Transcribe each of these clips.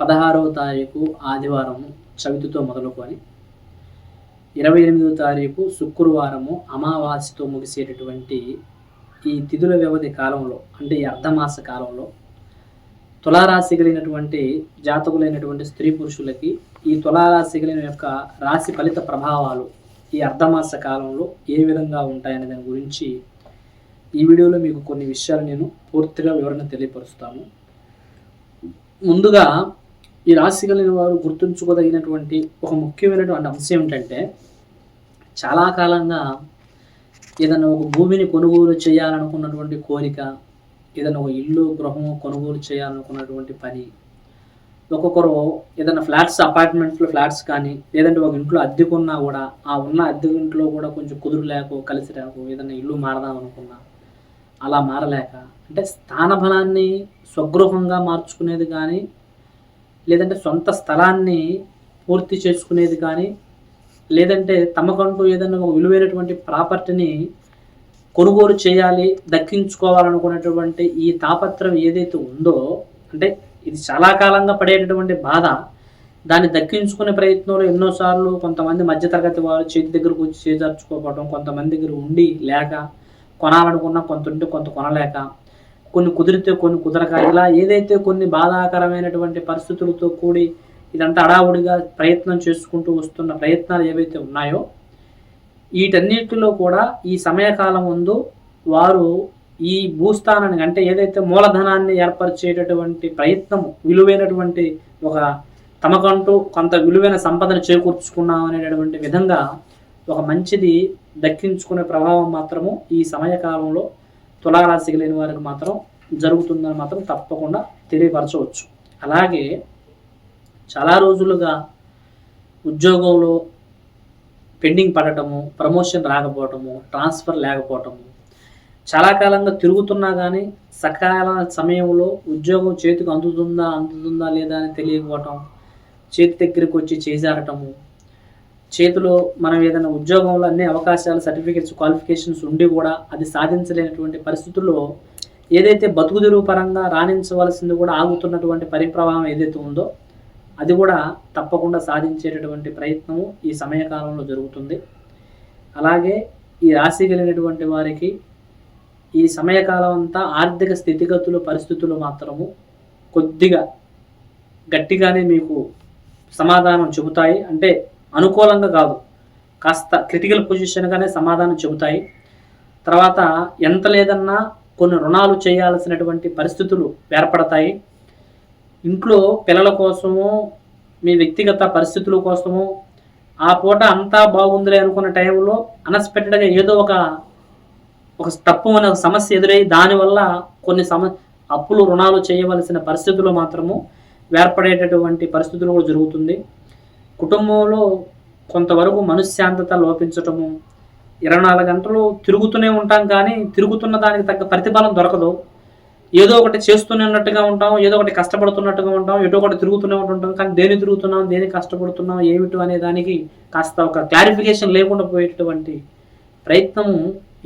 పదహారవ తారీఖు ఆదివారము చవితితో మొదలుకొని ఇరవై ఎనిమిదవ తారీఖు శుక్రవారము అమావాస్యతో ముగిసేటటువంటి ఈ తిథుల వ్యవధి కాలంలో అంటే ఈ అర్ధమాస కాలంలో తులారాశి కలిగినటువంటి జాతకులైనటువంటి స్త్రీ పురుషులకి ఈ తులారాశి కలిగిన యొక్క రాశి ఫలిత ప్రభావాలు ఈ అర్ధమాస కాలంలో ఏ విధంగా ఉంటాయనే దాని గురించి ఈ వీడియోలో మీకు కొన్ని విషయాలు నేను పూర్తిగా వివరణ తెలియపరుస్తాను. ముందుగా ఈ రాశి కలిగిన వారు గుర్తుంచుకోదగినటువంటి ఒక ముఖ్యమైనటువంటి అంశం ఏమిటంటే చాలా కాలంగా ఏదైనా ఒక భూమిని కొనుగోలు చేయాలనుకున్నటువంటి కోరిక ఏదైనా ఒక ఇల్లు గృహము కొనుగోలు చేయాలనుకున్నటువంటి పని ఒక్కొక్కరు ఏదైనా ఫ్లాట్స్ అపార్ట్మెంట్లో ఫ్లాట్స్ కానీ లేదంటే ఒక ఇంట్లో అద్దెకున్నా కూడా ఆ ఉన్న అద్దె ఇంట్లో కూడా కొంచెం కుదురు లేకో కలిసి రాకో ఏదైనా ఇల్లు మారదాం అనుకున్నా అలా మారలేక అంటే స్థానబలాన్ని స్వగృహంగా మార్చుకునేది కానీ లేదంటే సొంత స్థలాన్ని పూర్తి చేసుకునేది కానీ లేదంటే తమకంటూ ఏదైనా ఒక విలువైనటువంటి ప్రాపర్టీని కొనుగోలు చేయాలి దక్కించుకోవాలనుకునేటువంటి ఈ తాపత్రం ఏదైతే ఉందో అంటే ఇది చాలా కాలంగా పడేటటువంటి బాధ దాన్ని దక్కించుకునే ప్రయత్నంలో ఎన్నోసార్లు కొంతమంది మధ్యతరగతి వారు చేతి దగ్గరకు వచ్చి చేజార్చుకోవడం కొంతమంది దగ్గర ఉండి లేక కొనాలనుకున్నా కొంత ఉంటే కొంత కొనలేక కొన్ని కుదిరితే కొన్ని కుదరక ఇలా ఏదైతే కొన్ని బాధాకరమైనటువంటి పరిస్థితులతో కూడి ఇదంతా అడావుడిగా ప్రయత్నం చేసుకుంటూ వస్తున్న ప్రయత్నాలు ఏవైతే ఉన్నాయో వీటన్నిటిలో కూడా ఈ సమయకాలం ముందు వారు ఈ భూస్థానాన్ని అంటే ఏదైతే మూలధనాన్ని ఏర్పరిచేటటువంటి ప్రయత్నం విలువైనటువంటి ఒక తమకంటూ కొంత విలువైన సంపదను చేకూర్చుకున్నాం అనేటటువంటి విధంగా ఒక మంచిది దక్కించుకునే ప్రభావం మాత్రము ఈ సమయకాలంలో తులారాశికి లేని వారికి మాత్రం జరుగుతుందని మాత్రం తప్పకుండా తెలియపరచవచ్చు. అలాగే చాలా రోజులుగా ఉద్యోగంలో పెండింగ్ పడటము ప్రమోషన్ రాకపోవటము ట్రాన్స్ఫర్ లేకపోవటము చాలా కాలంగా తిరుగుతున్నా కానీ సకాల సమయంలో ఉద్యోగం చేతికి అందుతుందా అందుతుందా లేదా అని తెలియకపోవటం చేతి దగ్గరికి వచ్చి చేజారటము చేతిలో మనం ఏదైనా ఉద్యోగంలో అన్ని అవకాశాలు సర్టిఫికేట్స్ క్వాలిఫికేషన్స్ ఉండి కూడా అది సాధించలేనటువంటి పరిస్థితుల్లో ఏదైతే బతుకుదెరువు పరంగా రాణించవలసింది కూడా ఆగుతున్నటువంటి పరిప్రవాహం ఏదైతే ఉందో అది కూడా తప్పకుండా సాధించేటటువంటి ప్రయత్నము ఈ సమయకాలంలో జరుగుతుంది. అలాగే ఈ రాశి కలిగినటువంటి వారికి ఈ సమయకాలం అంతా ఆర్థిక స్థితిగతులు పరిస్థితులు మాత్రము కొద్దిగా గట్టిగానే మీకు సమాధానం చెబుతాయి. అంటే అనుకూలంగా కాదు. కాస్త క్రిటికల్ పొజిషన్గానే సమాధానం చెబుతాయి. తర్వాత ఎంత లేదన్నా కొన్ని రుణాలు చేయాల్సినటువంటి పరిస్థితులు ఏర్పడతాయి. ఇంట్లో పిల్లల కోసము మీ వ్యక్తిగత పరిస్థితుల కోసము ఆ పూట అంతా బాగుందిలే అనుకున్న టైంలో అన్ఎక్స్పెక్టెడ్గా ఏదో ఒక ఒక తప్పు అనే సమస్య ఎదురై దానివల్ల కొన్ని సమ అప్పులు రుణాలు చేయవలసిన పరిస్థితులు మాత్రము ఏర్పడేటటువంటి పరిస్థితులు కూడా జరుగుతుంది. కుటుంబంలో కొంతవరకు మనశ్శాంతత లోపించటము ఇరవై నాలుగు గంటలు తిరుగుతూనే ఉంటాం కానీ తిరుగుతున్న దానికి తగ్గ ప్రతిఫలం దొరకదు. ఏదో ఒకటి చేస్తూనే ఉన్నట్టుగా ఉంటాం ఏదో ఒకటి కష్టపడుతున్నట్టుగా ఉంటాం ఏదో ఒకటి తిరుగుతూనే ఉంటుంటాం కానీ దేని తిరుగుతున్నాం దేని కష్టపడుతున్నాం ఏమిటి అనే దానికి కాస్త ఒక క్లారిఫికేషన్ లేకుండా పోయేటటువంటి ప్రయత్నము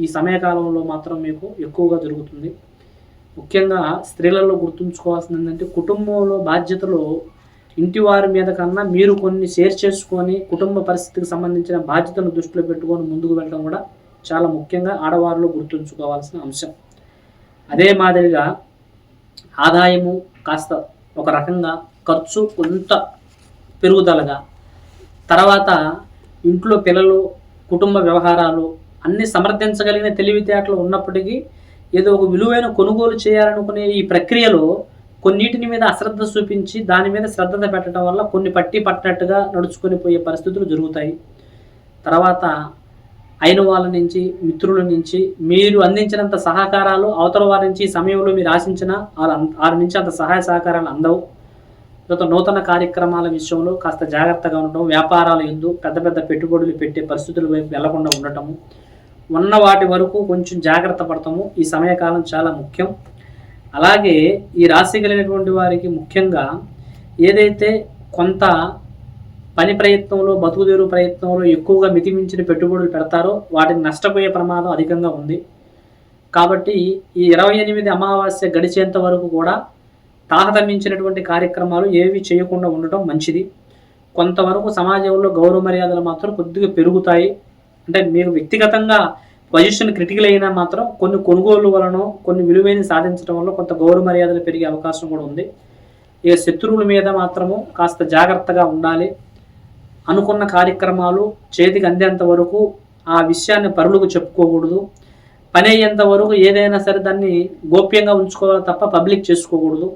ఈ సమయకాలంలో మాత్రం మీకు ఎక్కువగా జరుగుతుంది. ముఖ్యంగా స్త్రీలలో గుర్తుంచుకోవాల్సింది ఏంటంటే కుటుంబంలో బాధ్యతలు ఇంటి వారి మీద కన్నా మీరు కొన్ని షేర్ చేసుకొని కుటుంబ పరిస్థితికి సంబంధించిన బాధ్యతను దృష్టిలో పెట్టుకొని ముందుకు వెళ్ళడం కూడా చాలా ముఖ్యంగా ఆడవారిలో గుర్తుంచుకోవాల్సిన అంశం. అదే మాదిరిగా ఆదాయము కాస్త ఒక రకంగా ఖర్చు కొంత పెరుగుదలగా తర్వాత ఇంట్లో పిల్లలు కుటుంబ వ్యవహారాలు అన్ని సమర్థించగలిగిన తెలివితేటలు ఉన్నప్పటికీ ఏదో ఒక విలువైన కొనుగోలు చేయాలనుకునే ఈ ప్రక్రియలో కొన్నిటిని మీద అశ్రద్ధ చూపించి దాని మీద శ్రద్ధ పెట్టడం వల్ల కొన్ని పట్టి పట్టినట్టుగా నడుచుకొని పోయే పరిస్థితులు జరుగుతాయి. తర్వాత అయిన వాళ్ళ నుంచి మిత్రుల నుంచి మీరు అందించినంత సహకారాలు అవతల వారి నుంచి ఈ సమయంలో మీరు ఆశించిన వాళ్ళ వారి నుంచి అంత సహాయ సహకారాలు అందవు. తర్వాత నూతన కార్యక్రమాల విషయంలో కాస్త జాగ్రత్తగా ఉండటం వ్యాపారాల ఎందు పెద్ద పెద్ద పెట్టుబడులు పెట్టే పరిస్థితుల వైపు వెళ్ళకుండా ఉండటము ఉన్న వాటి వరకు కొంచెం జాగ్రత్త పడతాము ఈ సమయకాలం చాలా ముఖ్యం. అలాగే ఈ రాశి కలిగినటువంటి వారికి ముఖ్యంగా ఏదైతే కొంత పని ప్రయత్నంలో బతుకుదేరు ప్రయత్నంలో ఎక్కువగా మితిమించిన పెట్టుబడులు పెడతారో వాటిని నష్టపోయే ప్రమాదం అధికంగా ఉంది. కాబట్టి ఈ ఇరవై ఎనిమిది అమావాస్య గడిచేంత వరకు కూడా తాహతమించినటువంటి కార్యక్రమాలు ఏవి చేయకుండా ఉండటం మంచిది. కొంతవరకు సమాజంలో గౌరవ మర్యాదలు మాత్రం కొద్దిగా పెరుగుతాయి. అంటే మీరు వ్యక్తిగతంగా పొజిషన్ క్రిటికల్ అయినా మాత్రం కొన్ని కొనుగోలు వలన కొన్ని విలువైన సాధించడం వల్ల కొంత గౌరవ మర్యాదలు పెరిగే అవకాశం కూడా ఉంది. ఇక శత్రువుల మీద మాత్రము కాస్త జాగ్రత్తగా ఉండాలి. అనుకున్న కార్యక్రమాలు చేతికి అందేంత వరకు ఆ విషయాన్ని పరులకు చెప్పుకోకూడదు. పని అయ్యేంత వరకు ఏదైనా సరే దాన్ని గోప్యంగా ఉంచుకోవాలి తప్ప పబ్లిక్ చేసుకోకూడదు.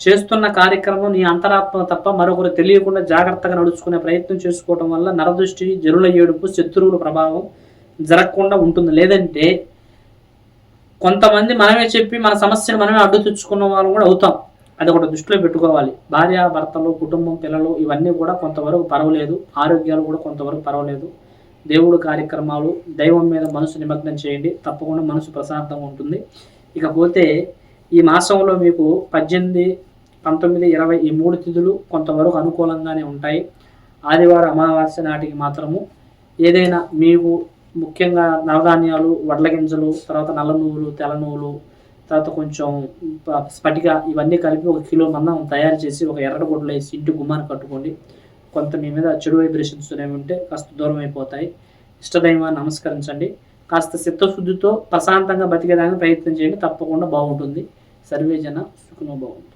చేస్తున్న కార్యక్రమం నీ అంతరాత్మ తప్ప మరొకరు తెలియకుండా జాగ్రత్తగా నడుచుకునే ప్రయత్నం చేసుకోవడం వల్ల నరదృష్టి జరుల ఏడుపు శత్రువుల ప్రభావం జరగకుండా ఉంటుంది. లేదంటే కొంతమంది మనమే చెప్పి మన సమస్యను మనమే అడ్డు తెచ్చుకున్న వాళ్ళు కూడా అవుతాం. అది ఒకటి దృష్టిలో పెట్టుకోవాలి. భార్య భర్తలు కుటుంబం పిల్లలు ఇవన్నీ కూడా కొంతవరకు పర్వాలేదు. ఆరోగ్యాలు కూడా కొంతవరకు పర్వాలేదు. దేవుడు కార్యక్రమాలు దైవం మీద మనసు నిమగ్నం చేయండి. తప్పకుండా మనసు ప్రశాంతంగా ఉంటుంది. ఇకపోతే ఈ మాసంలో మీకు పద్దెనిమిది పంతొమ్మిది ఇరవై ఈ మూడు తిథులు కొంతవరకు అనుకూలంగానే ఉంటాయి. ఆదివారం అమావాస్య నాటికి మాత్రము. ఏదైనా మీకు ముఖ్యంగా నవధాన్యాలు వడ్ల గింజలు తర్వాత నల్ల నువ్వులు తెల్ల నువ్వులు తర్వాత కొంచెం స్పటిక ఇవన్నీ కలిపి ఒక కిలో మందం తయారు చేసి ఒక ఎర్రటి గుడ్డలో వేసి ఇంటి గుమ్మాన్ని కట్టుకోండి. కొంత మీ మీద చెడు వైబ్రేషన్స్ ఉంటే కాస్త దూరం అయిపోతాయి. ఇష్టదైవాన్ని నమస్కరించండి. కాస్త చిత్తశుద్ధితో ప్రశాంతంగా బతికేదానికి ప్రయత్నం చేయండి. తప్పకుండా బాగుంటుంది. సర్వేజన సుఖనో బాగుంటుంది